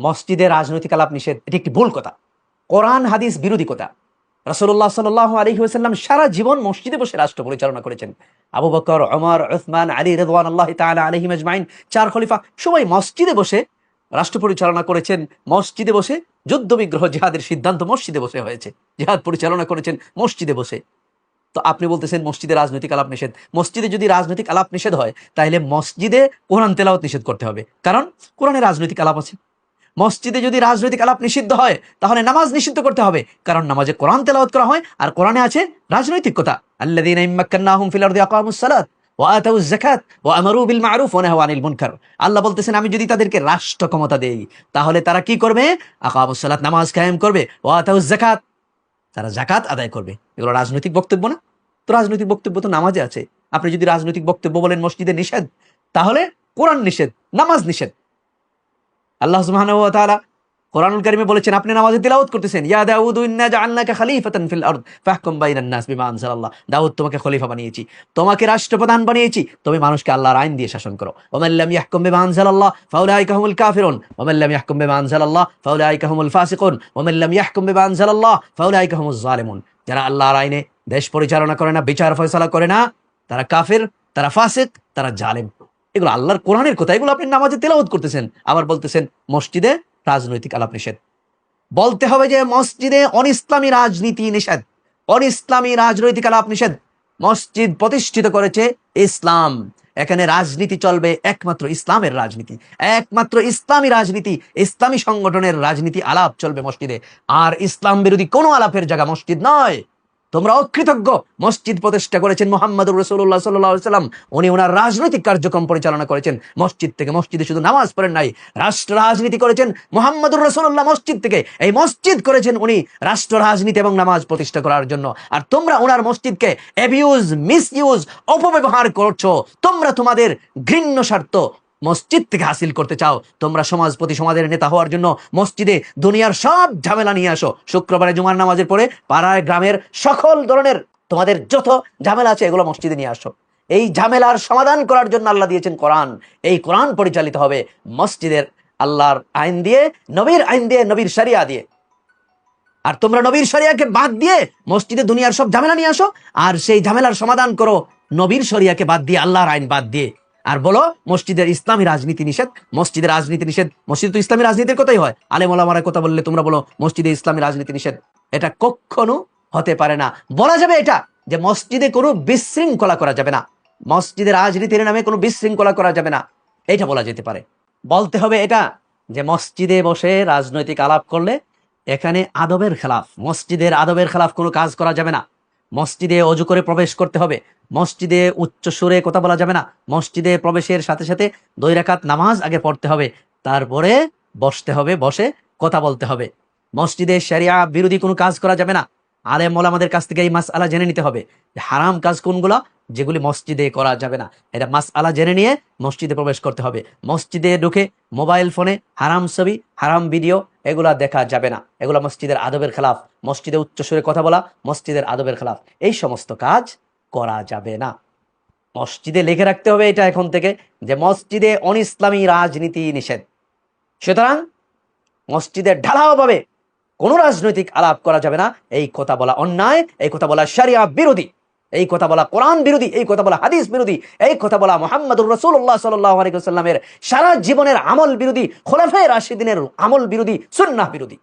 মসজিদে রাজনৈতিক আলাপ নিষেধ, এটি একটি ভুল কথা। কোরআন, হাদিস বিরোধী কথা। রসল্লাহ সাল আলী ওসাল্লাম সারা জীবন মসজিদে বসে রাষ্ট্র পরিচালনা করেছেন। আবু বকর অমর ওসমান আলী রেদওয়ান আল্লাহ তালা চার খলিফা সবাই মসজিদে বসে রাষ্ট্র পরিচালনা করেছেন। মসজিদে বসে যুদ্ধ বিগ্রহ, জেহাদের সিদ্ধান্ত মসজিদে বসে হয়েছে। জেহাদ পরিচালনা করেছেন মসজিদে বসে। তো আপনি বলতেছেন মসজিদে রাজনৈতিক আলাপ নিষেধ। মসজিদে যদি রাজনৈতিক আলাপ নিষেধ হয়, তাহলে মসজিদে কোরআন তেলাওয়াত নিষেধ করতে হবে। কারণ কোরআনে রাজনৈতিক আলাপ আছে। মসজিদে যদি রাজনৈতিক আলাপ নিষিদ্ধ হয়, তাহলে নামাজ নিষিদ্ধ করতে হবে। কারণ নামাজে কোরআন তেলাওয়াত করা হয় আর কোরআনে আছে রাজনৈতিক কথা আকামুস সালাত আল্লাহ বলতেছেন, আমি যদি তাদেরকে রাষ্ট্র ক্ষমতা দেই, তাহলে তারা কি করবে? আকামুস সালাত, নামাজ কায়েম করবে। ওয়া আতাউজ যাকাত, তারা জাকাত আদায় করবে। এগুলো রাজনৈতিক বক্তব্য না? তো রাজনৈতিক বক্তব্য তো নামাজে আছে। আপনি যদি রাজনৈতিক বক্তব্য বলেন মসজিদে নিষেধ, তাহলে কোরআন নিষেধ, নামাজ নিষেধ। আল্লাহ সুবহানাহু ওয়া তাআলা কোরআনুল কারিমে বলেছেন, আপনি নামাজে তিলাওয়াত করতেছেন। ইয়া দাউদ ইন্না জাআলনাকা ফিল আরদ, ফাহকুম বাইনান নাস বিমা দাউদ, তোমাকে খলিফা বানিয়েছি, তোমাকে রাষ্ট্রপ্রধান বানিয়েছি, তুমি মানুষকে আল্লাহর আইন দিয়ে শাসন করো। ওমান লাম ইয়াহকুম বিমা আনজালাল্লাহ, ফাউলাইকা হুমুল কাফিরুন। ওমান লাম ইয়াহকুম বিমা আনজালাল্লাহ, ফাউলাইকা হুমুল ফাসিকুন। ওমান লাম ইয়াহকুম বিমা আনজালাল্লাহ, ফাউলাইকা হুমুজ জালিমুন। যারা আল্লাহর আইনে দেশ পরিচালনা করে না, বিচার ফয়সালা করে না, তারা কাফির, তারা ফাসিক, তারা জালেম। এগুলো আল্লাহর কোরআনের কথা, এগুলো আপনি নামাজে তেলাওয়াত করতেছেন। আবার বলতেছেন, মসজিদে রাজনৈতিক আলাপ নিষেধ। বলতে হবে যে, মসজিদে অনিসলামী রাজনীতি নিষেধ, অনিসলামী রাজনৈতিক আলাপ নিষেধ। মসজিদ প্রতিষ্ঠিত করেছে ইসলাম। এখানে রাজনীতি চলবে একমাত্র ইসলামের রাজনীতি। একমাত্র ইসলামী রাজনীতি, ইসলামী সংগঠনের রাজনীতি আলাপ চলবে মসজিদে। আর ইসলাম বিরোধী কোনো আলাপের জায়গা মসজিদ নয়। তোমরা অকৃতজ্ঞ। মসজিদ প্রতিষ্ঠা করেছেন মোহাম্মদ রসুল্লাহ সাল্লাম। উনি ওনার রাজনৈতিক কার্যক্রম পরিচালনা করেছেন। মসজিদ থেকে মসজিদে শুধু নামাজ পড়েন নাই, রাষ্ট্র রাজনীতি করেছেন মোহাম্মদুর রসুল্লাহ মসজিদ থেকে। এই মসজিদ করেছেন উনি রাষ্ট্র রাজনীতি এবং নামাজ প্রতিষ্ঠা করার জন্য। আর তোমরা ওনার মসজিদকে অ্যাবিউজ মিস ইউজ অপব্যবহার করছ। তোমরা তোমাদের ঘৃণ্য স্বার্থ মসজিদ থেকে হাসিল করতে চাও, তোমরা সমাজপতি সমাজের নেতা হওয়ার জন্য মসজিদে দুনিয়ার সব ঝামেলা নিয়ে আসো। শুক্রবারে জুমার নামাজের পরে পাড়ায় গ্রামের সকল ধরনের তোমাদের যত ঝামেলা আছে, এগুলো মসজিদে নিয়ে আসো। এই ঝামেলার সমাধান করার জন্য আল্লাহ দিয়েছেন কোরআন। এই কোরআন পরিচালিত হবে মসজিদের আল্লাহর আইন দিয়ে, নবীর আইন দিয়ে, নবীর শরিয়া দিয়ে। আর তোমরা নবীর শরিয়াকে বাদ দিয়ে মসজিদে দুনিয়ার সব ঝামেলা নিয়ে আসো, আর সেই ঝামেলার সমাধান করো নবীর শরিয়াকে বাদ দিয়ে, আল্লাহর আইন বাদ দিয়ে। আর বলো, মসজিদের ইসলামী রাজনীতি নিষেধ, মসজিদের রাজনীতি নিষেধ। মসজিদ তো ইসলামী রাজনীতির কথাই হয়। আলেম ওলামার কথা বললে তোমরা বলো, মসজিদে ইসলামী রাজনীতি নিষেধ। এটা কখনো হতে পারে না। বলা যাবে এটা, যে মসজিদে কোনো বিশৃঙ্খলা করা যাবে না। মসজিদের রাজনীতির নামে কোনো বিশৃঙ্খলা করা যাবে না। এটা বলা যেতে পারে। বলতে হবে এটা, যে মসজিদে বসে রাজনৈতিক আলাপ করলে এখানে আদবের খেলাফ, মসজিদের আদবের খেলাফ কোনো কাজ করা যাবে না। মসজিদে অজু করে প্রবেশ করতে হবে। মসজিদে উচ্চ সুরে কথা বলা যাবে না। মসজিদে প্রবেশের সাথে সাথে দুই রাকাত নামাজ আগে পড়তে হবে। তারপরে বসতে হবে, বসে কথা বলতে হবে। মসজিদে শরিয়া বিরোধী কোনো কাজ করা যাবে না। আলেম আমাদের কাছ থেকে এই মাস আলা জেনে নিতে হবে হারাম কাজ কোনগুলো, যেগুলি মসজিদে করা যাবে না। এটা মাস আলা জেনে নিয়ে মসজিদে প্রবেশ করতে হবে। মসজিদে ঢুকে মোবাইল ফোনে হারাম ছবি, হারাম ভিডিও এগুলা দেখা যাবে না। এগুলা মসজিদের আদবের খেলাফ। মসজিদে উচ্চ উচ্চস্বরে কথা বলা, মসজিদের আদবের খেলাফ। এই সমস্ত কাজ করা যাবে না। মসজিদে লিখে রাখতে হবে এটা এখন থেকে যে মসজিদে অনিসলামী রাজনীতি নিষেধ। সুতরাং মসজিদে ঢালাওভাবে কোনো রাজনৈতিক আলাপ করা যাবে না। এই কথা বলা অন্যায়, এই কথা বলা সারিয়া বিরোধী, এই কথা বলা কোরআন বিরোধী, এই কথা বলা হাদিস বিরোধী, এই কথা বলা মোহাম্মদুর রসুল্লাহ সাল্লামের সারা জীবনের আমল বিরোধী খোলাফে রাশিদিনের আমল বিরোধী, সুন্নাহ বিরোধী।